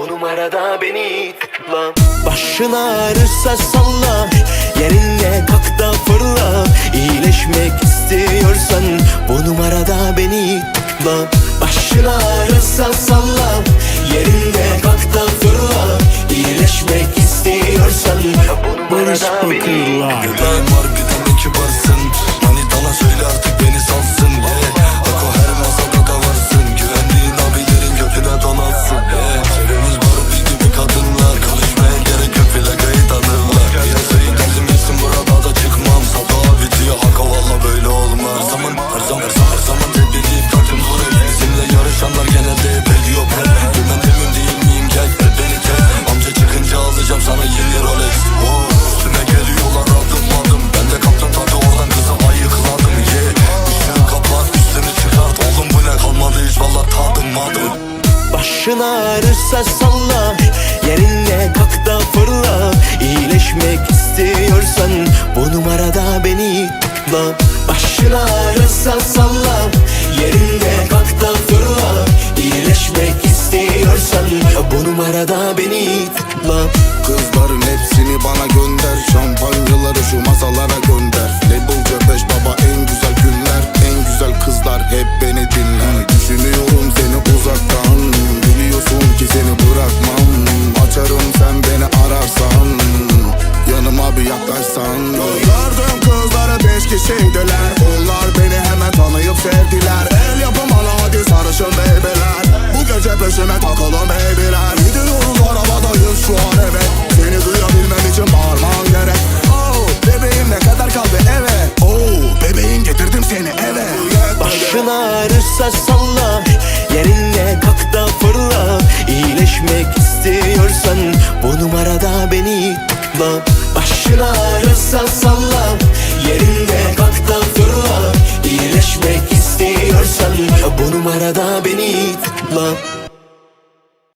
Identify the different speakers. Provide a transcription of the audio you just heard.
Speaker 1: Bu numarada beni tıkla Başın ağrırsa salla Yerinde kalk da fırla. İyileşmek istiyorsan Bu numarada beni tıkla Başın ağrırsa salla Yerinde kalk da fırla. İyileşmek istiyorsan Bu numarada beni tıkla Başın ağrırsa salla. Yerinde kalk da fırla. İyileşmek istiyorsan Bu numarada beni tıkla. Başın ağrırsa salla. Yerinde kalk da fırla. İyileşmek istiyorsan Bu numarada beni tıkla.
Speaker 2: Kızların hepsini bana gönder. Şampanyaları
Speaker 1: ağrırsa salla. Yerinde kalk da fırla. İyileşmek istiyorsan Bu numarada beni tıkla. Başın ağrırsa salla. Yerinde kalk da fırla. İyileşmek istiyorsan Bu numarada beni tıkla